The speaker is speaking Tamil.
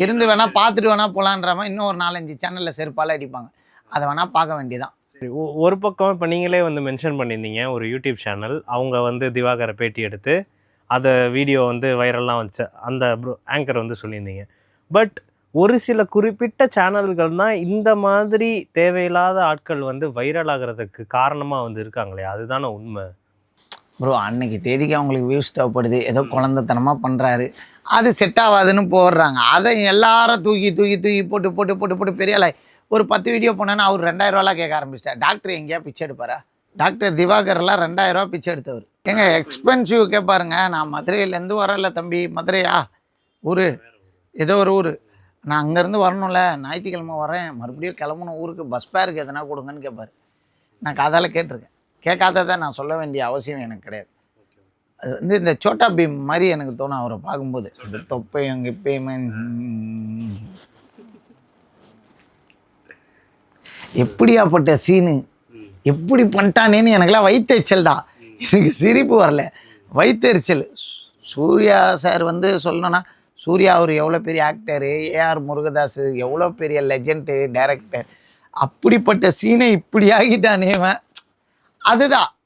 இருந்து வேணால் பார்த்துட்டு வேணால் போகலான்ற மாதிரி இன்னும் ஒரு நாலஞ்சு சேனலில் செருப்பால் அடிப்பாங்க. அதை வேணால் பார்க்க வேண்டியதான் ஒரு பக்கம் இப்போ நீங்களே வந்து மென்ஷன் பண்ணியிருந்தீங்க ஒரு யூடியூப் சேனல் அவங்க வந்து திவாகரை பேட்டி எடுத்து அதை வீடியோ வந்து வைரல்லாம் வச்ச அந்த ஆங்கர் வந்து சொல்லியிருந்தீங்க. பட் ஒரு சில குறிப்பிட்ட சேனல்கள் தான் இந்த மாதிரி தேவையில்லாத ஆட்கள் வந்து வைரல் ஆகிறதுக்கு காரணமாக வந்து இருக்காங்களே அதுதானே உண்மை? ப்ரோ அன்னைக்கு தேதிக்கு அவங்களுக்கு வியூஸ் தேவைப்படுது. ஏதோ குழந்தைத்தனமாக பண்ணுறாரு அது செட் ஆகாதுன்னு போடுறாங்க. அதை எல்லாரும் தூக்கி தூக்கி தூக்கி போட்டு போட்டு போட்டு போட்டு பெரிய ஆளாய் ஒரு பத்து வீடியோ போனேன்னா அவர் ரெண்டாயிரம் கேட்க ஆரம்பிச்சிட்டார். டாக்டர் எங்கேயா பிச்சை எடுப்பாரா? டாக்டர் திவாகர்லாம் ரெண்டாயிரரூவா பிச்சை எடுத்தவர். எங்க எக்ஸ்பென்சிவ் கேட்பாருங்க நான் மதுரையிலேருந்து வரல தம்பி. மதுரையா? ஊர். ஏதோ ஒரு ஊர். நான் அங்கேருந்து வரணும்ல. ஞாயிற்றுக்கிழமை வரேன். மறுபடியும் கிளம்பணும் ஊருக்கு. பஸ் பேருக்கு எதனா கொடுங்கன்னு கேட்பார் நான் காதால் கேட்டிருக்கேன். கேட்காததை நான் சொல்ல வேண்டிய அவசியம் எனக்கு கிடையாது. அது வந்து இந்த சோட்டா பீம் மாதிரி எனக்கு தோணும் அவரை பார்க்கும்போது. இந்த தொப்பையும் கிப்பையுமே. எப்படியாப்பட்ட சீனு? எப்படி பண்ணிட்டானேன்னு எனக்கெல்லாம் வயிற்றெரிச்சல் தான். எனக்கு சிரிப்பு வரல. வயிற்றெரிச்சல் சூ- சூர்யா சார் வந்து சொல்லணும்னா சூர்யா அவர் எவ்வளோ பெரிய ஆக்டரு ஏஆர் முருகதாஸ் எவ்வளோ பெரிய லெஜெண்டு டைரக்டர் அப்படிப்பட்ட சீனை இப்படி ஆகிட்டானே இவன். அதுதான்.